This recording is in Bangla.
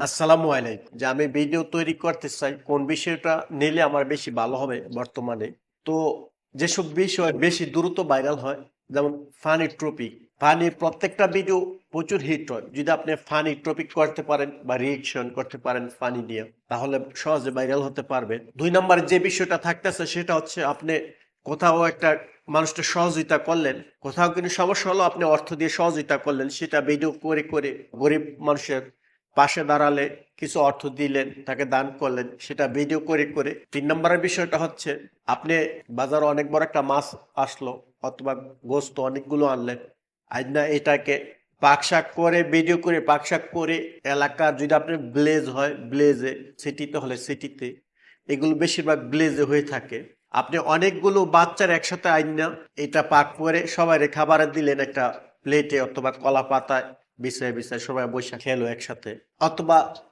আসসালামু আলাইকুম। যে আমি ভিডিও তৈরি করতে চাই, কোন বিষয়টা নিলে আমার বেশি ভালো হবে বর্তমানে? তো যেসব বিষয় বেশি দ্রুত ভাইরাল হয়, যেমন ফানি ট্রপিক, ফানি প্রত্যেকটা ভিডিও প্রচুর হিট হয়। যদি আপনি ফানি টপিক করতে পারেন বা রিয়েকশন করতে পারেন ফানি দিয়ে তাহলে সহজে ভাইরাল হতে পারবে। দুই নম্বর যে বিষয়টা থাকতেছে, সেটা হচ্ছে আপনি কোথাও একটা মানুষটা সহযোগিতা করলেন, কোথাও কিন্তু সমস্যা হলো, আপনি অর্থ দিয়ে সহযোগিতা করলেন, সেটা ভিডিও করে করে গরিব মানুষের পাশে দাঁড়ালে কিছু অর্থ দিলেন, তাকে দান করলেন, সেটা ভিডিও করে করে। তিন নম্বরের বিষয়টা হচ্ছে, আপনি বাজারে অনেক বড় একটা মাছ আসলো, অথবা গোস্ত অনেকগুলো আনলেন। আজ না এটাকে পাকশাক করে ভিডিও করে পাকশাক করে এলাকার যদি আপনি ব্লেজ হয় ব্লেজে সিটিতে হলে সিটিতে এগুলো বেশিরভাগ ব্লেজে হয়ে থাকে। আপনি অনেকগুলো বাচ্চার একসাথে আইন না, এটা পাক করে সবাই খাবারে দিলেন একটা প্লেটে অথবা কলা পাতায়। বিছায় বিছায় সবাই বৈশাখ খেলো একসাথে। অথবা